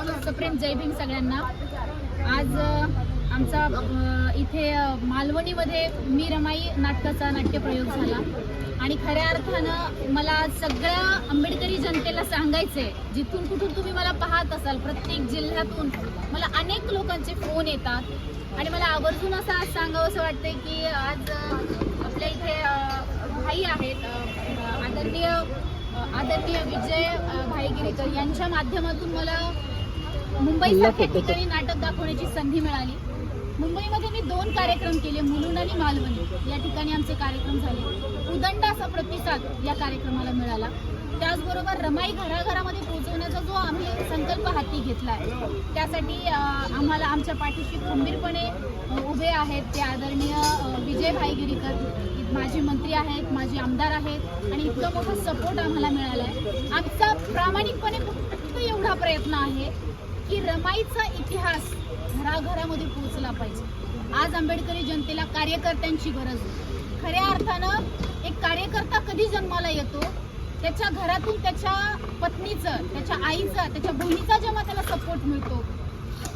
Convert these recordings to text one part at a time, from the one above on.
सप्रेम जय भीम सगळ्यांना. आज आमचा इथे मालवणीमध्ये मी रमाई नाटकाचा नाट्यप्रयोग झाला. आणि खऱ्या अर्थानं मला सगळ्या आंबेडकरी जनतेला सांगायचंय जिथून कुठून तुम्ही मला पाहत असाल प्रत्येक जिल्ह्यातून मला अनेक लोकांचे फोन येतात. आणि मला आवर्जून असं आज सांगावं असं वाटतंय की आज आपल्या इथे भाई आहेत आदरणीय आदरणीय विजय अ, भाईगिरीकर यांच्या माध्यमातून मला मुंबईसारख्या ठिकाणी नाटक दाखवण्याची संधी मिळाली. मुंबईमध्ये मी दोन कार्यक्रम केले मुलुंड आणि मालवणी. या ठिकाणी आमचे कार्यक्रम झाले. उदंड असा प्रतिसाद या कार्यक्रमाला मिळाला. त्याचबरोबर रमाई घराघरामध्ये पोहोचवण्याचा जो आम्ही संकल्प हाती घेतला आहे त्यासाठी आम्हाला आमच्या पाठीशी खंबीरपणे उभे आहेत ते आदरणीय विजय भाईगिरीकर माझे मंत्री आहेत माझे आमदार आहेत आणि इतका मोठा सपोर्ट आम्हाला मिळाला आहे आमचा प्रामाणिकपणे फक्त एवढा प्रयत्न आहे की रमाईचा इतिहास घराघरामध्ये पोहोचला पाहिजे. आज आंबेडकरी जनतेला कार्यकर्त्यांची गरज खऱ्या अर्थानं एक कार्यकर्ता कधी जन्माला येतो? त्याच्या घरातून त्याच्या पत्नीचं त्याच्या आईचा त्याच्या बहिणीचा जेव्हा त्याला सपोर्ट मिळतो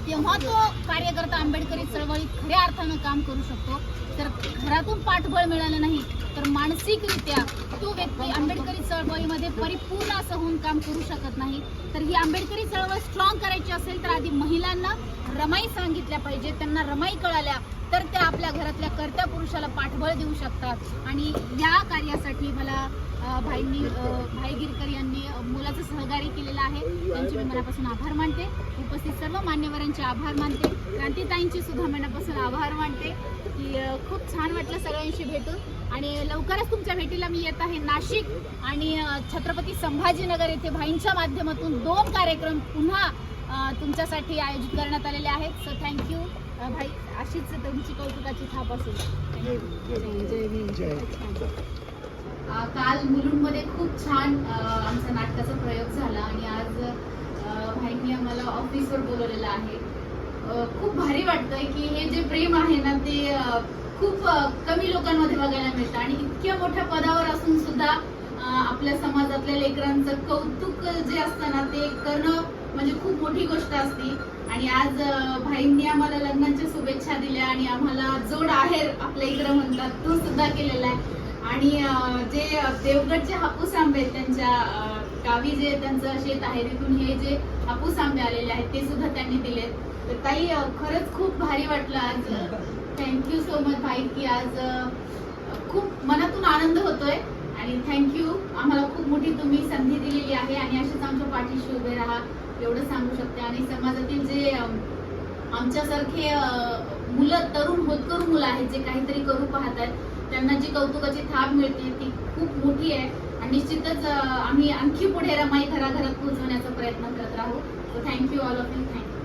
तेव्हा तो कार्यकर्ता आंबेडकरी चळवळीत खऱ्या अर्थानं काम करू शकतो. तर घरातून पाठबळ मिळालं नाही तर मानसिकरित्या तो व्यक्ती आंबेडकरी चळवळीमध्ये परिपूर्ण असं होऊन काम करू शकत नाही. तर ही आंबेडकरी चळवळ स्ट्रॉंग करायची असेल तर आधी महिलांना रमाई सांगितल्या पाहिजे. त्यांना रमाई कळाल्या. तर त्या आपल्या घरातल्या कर्त्या पुरुषाला पाठबळ देऊ शकतात. आणि या कार्यासाठी मला भाईंनी भाई गिरकर यांनी मुलाचं मोलाचं सहकार्य केलेलं आहे. त्यांचे मी मनापासून आभार मानते. उपस्थित सर्व मान्यवरांचे आभार मानते. क्रांतीताईंचे सुद्धा मनापासून आभार मानते की खूप छान वाटलं सगळ्यांशी भेटून. आणि लवकरच तुमच्या भेटीला मी येत आहे नाशिक आणि छत्रपती संभाजीनगर येथे भाईंच्या माध्यमातून दोन कार्यक्रम पुन्हा तुमच्यासाठी आयोजित करण्यात आलेले आहेत. सो थँक्यू भाई अशीच तुमची कौतुकाची थाप असेल. काल मुलुंडमध्ये खूप छान आमचा नाटकाचा प्रयोग झाला आणि आज भाईंनी आम्हाला ऑफिसवर बोलवलेलं आहे. खूप भारी वाटतंय की हे जे प्रेम आहे ना ते खूप कमी लोकांमध्ये बघायला मिळतं आणि इतक्या मोठ्या पदावर असून सुद्धा आपल्या समाजातल्या लेकरांचं कौतुक जे असतं ना ते करणं म्हणजे खूप मोठी गोष्ट असते. आणि आज भाईंनी आम्हाला लग्नाच्या शुभेच्छा दिल्या आणि आम्हाला जोड आहेर आपल्या इकडं म्हणतात तो सुद्धा केलेला आहे. आणि जे देवगडचे हापूस आंबे आहेत त्यांच्या गावी जे त्यांचं शेत आहे तिथून हे जे हापूस आंबे आलेले आहेत ते सुद्धा त्यांनी दिलेत. तर ताई खरंच खूप भारी वाटलं आज. थँक्यू सो मच भाई की आज खूप मनातून आनंद होतोय. आणि थँक्यू आम्हाला खूप मोठी तुम्ही संधी दिलेली आहे. आणि अशीच आमच्या पाठीशी उभे राहा. एवढं सांगू शकते. आणि समाजातील जे आमच्यासारखे मुलं तरुण होतकरू मुलं आहेत जे काहीतरी करू पाहत आहेत त्यांना जी कौतुकाची थाप मिळते ती खूप मोठी आहे. आणि निश्चितच आम्ही आणखी पुढे रमाई घराघरात पोहोचवण्याचा प्रयत्न करत राहू. Thank you all of you thank you